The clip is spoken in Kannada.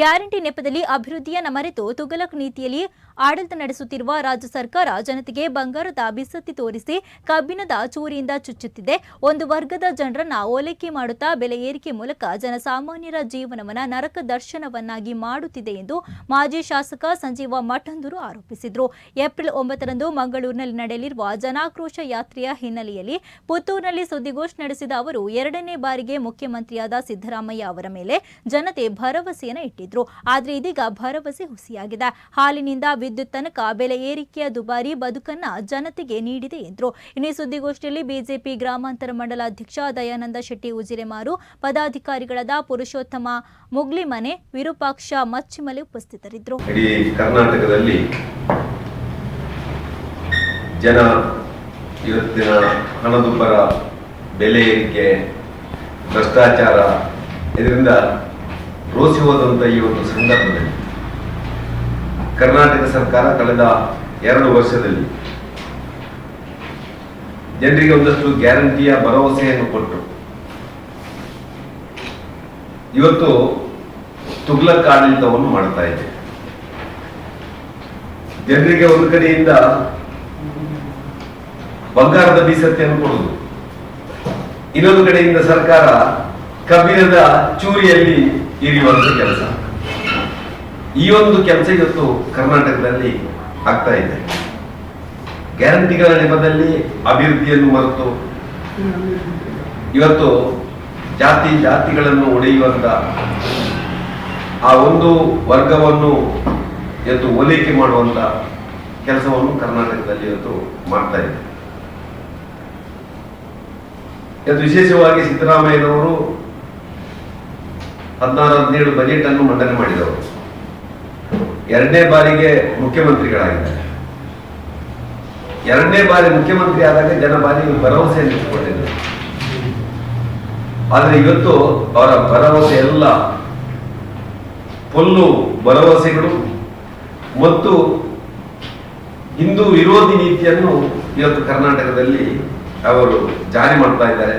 ಗ್ಯಾರಂಟಿ ನೆಪದಲ್ಲಿ ಅಭಿವೃದ್ಧಿಯನ್ನ ಮರೆತು ತುಗಲಕ್ ನೀತಿಯಲ್ಲಿ ಆಡಳಿತ ನಡೆಸುತ್ತಿರುವ ರಾಜ್ಯ ಸರ್ಕಾರ ಜನತೆಗೆ ಬಂಗಾರದ ಬಿಸತ್ತಿ ತೋರಿಸಿ ಕಬ್ಬಿಣದ ಚೂರಿಯಿಂದ ಚುಚ್ಚುತ್ತಿದೆ. ಒಂದು ವರ್ಗದ ಜನರನ್ನ ಓಲೈಕೆ ಮಾಡುತ್ತಾ ಬೆಲೆ ಏರಿಕೆ ಮೂಲಕ ಜನಸಾಮಾನ್ಯರ ಜೀವನವನ್ನ ನರಕ ದರ್ಶನವನ್ನಾಗಿ ಮಾಡುತ್ತಿದೆ ಎಂದು ಮಾಜಿ ಶಾಸಕ ಸಂಜೀವ ಮಠಂದೂರು ಆರೋಪಿಸಿದರು. ಏಪ್ರಿಲ್ ಒಂಬತ್ತರಂದು ಮಂಗಳೂರಿನಲ್ಲಿ ನಡೆಯಲಿರುವ ಜನಾಕ್ರೋಶ ಯಾತ್ರೆಯ ಹಿನ್ನೆಲೆಯಲ್ಲಿ ಪುತ್ತೂರಿನಲ್ಲಿ ಸುದ್ದಿಗೋಷ್ಠಿ ನಡೆಸಿದ ಅವರು, ಎರಡನೇ ಬಾರಿಗೆ ಮುಖ್ಯಮಂತ್ರಿಯಾದ ಸಿದ್ದರಾಮಯ್ಯ ಅವರ ಮೇಲೆ ಜನತೆ ಭರವಸೆಯನ್ನು ಇಟ್ಟಿದ್ರು ಆದ್ರೆ ಇದೀಗ ಭರವಸೆ ಹುಸಿಯಾಗಿದೆ. ಹಾಲಿನಿಂದ ವಿದ್ಯುತ್ ತನಕ ಬೆಲೆ ಏರಿಕೆಯ ದುಬಾರಿ ಬದುಕನ್ನ ಜನತೆಗೆ ನೀಡಿದೆ ಎಂದರು. ಇನ್ನು ಸುದ್ದಿಗೋಷ್ಠಿಯಲ್ಲಿ ಬಿಜೆಪಿ ಗ್ರಾಮಾಂತರ ಮಂಡಲ ಅಧ್ಯಕ್ಷ ದಯಾನಂದ ಶೆಟ್ಟಿ ಉಜಿರೆಮಾರು, ಪದಾಧಿಕಾರಿಗಳಾದ ಪುರುಷೋತ್ತಮ ಮುಗ್ಲಿಮನೆ, ವಿರೂಪಾಕ್ಷ ಮಚ್ಚಿಮಲೆ ಉಪಸ್ಥಿತರಿದ್ದರು. ಕರ್ನಾಟಕದಲ್ಲಿ ಜನ ಇವತ್ತಿನ ಹಣದುಬ್ಬರ ಬೆಲೆ ಏರಿಕೆ, ಭ್ರಷ್ಟಾಚಾರ, ಇದರಿಂದ ರೋಸಿ ಹೋದಂಥ ಈ ಒಂದು ಸಂದರ್ಭದಲ್ಲಿ ಕರ್ನಾಟಕ ಸರ್ಕಾರ ಕಳೆದ ಎರಡು ವರ್ಷದಲ್ಲಿ ಜನರಿಗೆ ಒಂದಷ್ಟು ಗ್ಯಾರಂಟಿಯ ಭರವಸೆಯನ್ನು ಕೊಟ್ಟು, ಇವತ್ತು ತುಗ್ಲಕ್ ಆಡಳಿತವನ್ನು ಮಾಡ್ತಾ ಇದೆ. ಜನರಿಗೆ ಒಂದು ಕಡೆಯಿಂದ ಬಂಗಾರದ ಬೀಸತ್ತೆಯನ್ನು ಕೊಡುವುದು, ಇನ್ನೊಂದು ಕಡೆಯಿಂದ ಸರ್ಕಾರ ಕಬ್ಬಿಣದ ಚೂರಿಯಲ್ಲಿ ಇರಿಯುವಂತ ಕೆಲಸ. ಈ ಒಂದು ಕೆಲಸ ಇವತ್ತು ಕರ್ನಾಟಕದಲ್ಲಿ ಆಗ್ತಾ ಇದೆ. ಗ್ಯಾರಂಟಿಗಳ ನೆಪದಲ್ಲಿ ಅಭಿವೃದ್ಧಿಯನ್ನು ಮರೆತು ಇವತ್ತು ಜಾತಿ ಜಾತಿಗಳನ್ನು ಒಡೆಯುವಂತ ಆ ಒಂದು ವರ್ಗವನ್ನು ಇವತ್ತು ಒಲಿಕೆ ಮಾಡುವಂತ ಕೆಲಸವನ್ನು ಕರ್ನಾಟಕದಲ್ಲಿ ಇವತ್ತು ಮಾಡ್ತಾ ಇದೆ. ಇವತ್ತು ವಿಶೇಷವಾಗಿ ಸಿದ್ದರಾಮಯ್ಯನವರು ಹದಿನಾರು ಹದಿನೇಳು ಬಜೆಟ್ ಅನ್ನು ಮಂಡನೆ ಮಾಡಿದವರು. ಎರಡನೇ ಬಾರಿಗೆ ಮುಖ್ಯಮಂತ್ರಿಗಳಾಗಿದ್ದಾರೆ. ಎರಡನೇ ಬಾರಿ ಮುಖ್ಯಮಂತ್ರಿ ಆದಾಗ ಜನ ಬಾರಿ ಭರವಸೆಯನ್ನು ಇಟ್ಟುಕೊಂಡಿದ್ದಾರೆ. ಆದ್ರೆ ಇವತ್ತು ಅವರ ಭರವಸೆ ಎಲ್ಲ ಪೊಲ್ಲು ಭರವಸೆಗಳು ಮತ್ತು ಹಿಂದೂ ವಿರೋಧಿ ನೀತಿಯನ್ನು ಇವತ್ತು ಕರ್ನಾಟಕದಲ್ಲಿ ಅವರು ಜಾರಿ ಮಾಡ್ತಾ ಇದ್ದಾರೆ.